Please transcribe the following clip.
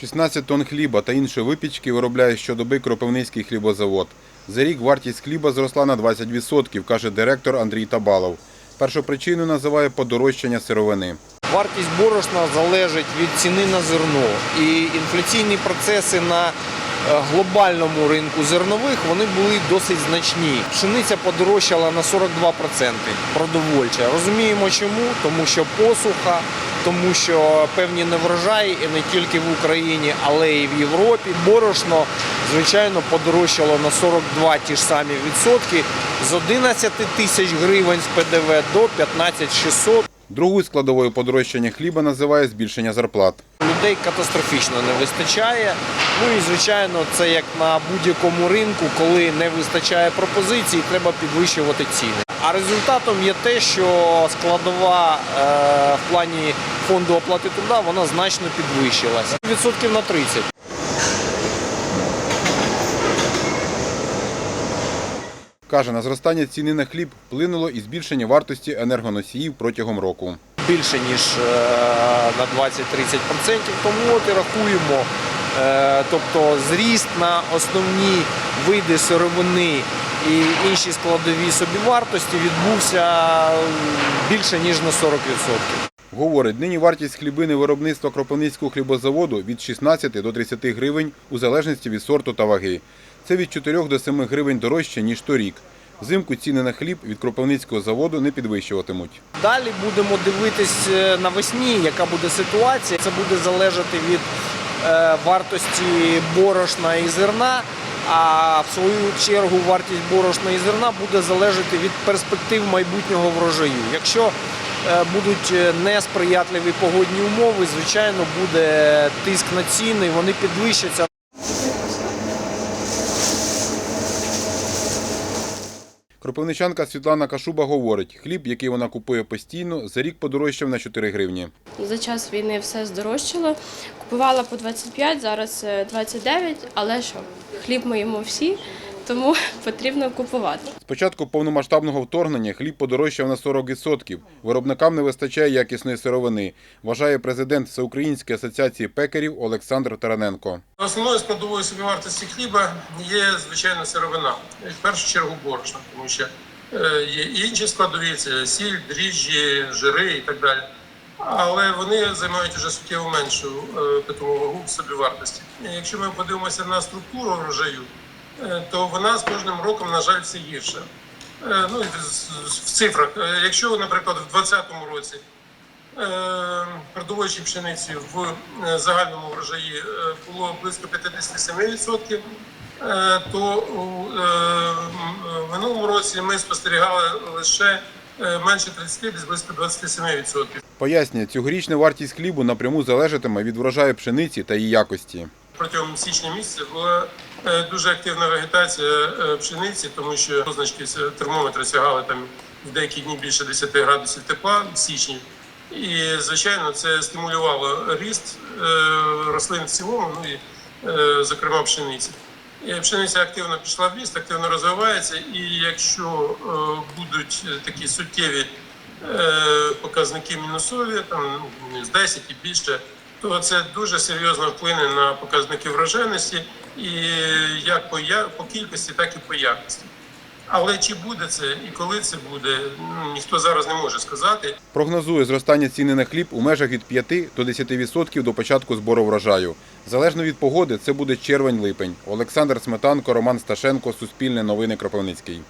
16 тонн хліба та іншої випічки виробляє щодоби Кропивницький хлібозавод. За рік вартість хліба зросла на 20%, каже директор Андрій Табалов. Першу причину називає подорожчання сировини. Вартість борошна залежить від ціни на зерно. І інфляційні процеси на глобальному ринку зернових вони були досить значні. Пшениця подорожчала на 42% продовольча. Розуміємо чому? Тому що посуха, тому що певні неврожаї і не тільки в Україні, але й в Європі. Борошно, звичайно, подорожчало на 42 ті ж самі відсотки з 11 тисяч гривень з ПДВ до 15 600. Другою складовою подорожчання хліба називає збільшення зарплат. Людей катастрофічно не вистачає. Ну і звичайно, це як на будь-якому ринку, коли не вистачає пропозицій, треба підвищувати ціни. А результатом є те, що складова е, в плані фонду оплати труда вона значно підвищилася. Відсотків на 30. Каже, на зростання ціни на хліб вплинуло і збільшення вартості енергоносіїв протягом року. Більше ніж е, на 20-30%, тому от і рахуємо. Е, Тобто зріст на основні види сировини і інші складові собівартості відбувся більше ніж на 40%. Говорить, нині вартість хлібини виробництва Кропивницького хлібозаводу від 16 до 30 гривень у залежності від сорту та ваги. Це від 4 до 7 гривень дорожче, ніж торік. Взимку ціни на хліб від Кропивницького заводу не підвищуватимуть. Далі будемо дивитись е, навесні, яка буде ситуація. Це буде залежати від е, вартості борошна і зерна. А в свою чергу вартість борошна і зерна буде залежати від перспектив майбутнього врожаю. Якщо е, будуть несприятливі погодні умови, звичайно, буде тиск на ціни, вони підвищаться. Кропивничанка Світлана Кашуба говорить, хліб, який вона купує постійно, за рік подорожчав на 4 гривні. За час війни все здорожчало. Купувала по 25, зараз е, 29, але що, хліб ми їмо всі, тому потрібно купувати. З початку повномасштабного вторгнення хліб подорожчав на 40%. Виробникам не вистачає якісної сировини, вважає президент Всеукраїнської асоціації пекарів Олександр Тараненко. Основною складовою собівартості хліба є звичайно сировина, в першу чергу борошна, тому що е, є інші складові це сіль, дріжджі, жири і так далі. Але вони займають вже суттєво меншу е, питому вагу собівартості. Якщо ми подивимося на структуру врожаю, то вона з кожним роком, на жаль, все гірша. Е, Ну, в- цифрах. Е, Якщо, наприклад, в 2020 році е, продовольчій пшениці в е, загальному врожаї е, було близько 57%, е, то у е, в минулому році ми спостерігали лише е, менше 30, десь близько 27%. Пояснює, цьогорічна вартість хлібу напряму залежатиме від врожаю пшениці та її якості. Протягом січня місяця була е, дуже активна вегетація е, пшениці, тому що позначки с- термометри сягали там в деякі дні більше 10 градусів тепла в січні. І звичайно, це стимулювало ріст е, рослин в цілому, ну і е, зокрема пшениці. І Пшениця активно пішла в ріст, активно розвивається, і якщо е, будуть такі суттєві е, показники мінусові, там ну, з 10 і більше, то це дуже серйозно вплине на показники врожайності і як по, я- по кількості, так і по якості. Але чи буде це і коли це буде, ну, ніхто зараз не може сказати. Прогнозує зростання ціни на хліб у межах від 5 до 10% до початку збору врожаю. Залежно від погоди, це буде червень-липень. Олександр Сметанко, Роман Сташенко, Суспільне новини Кропивницький.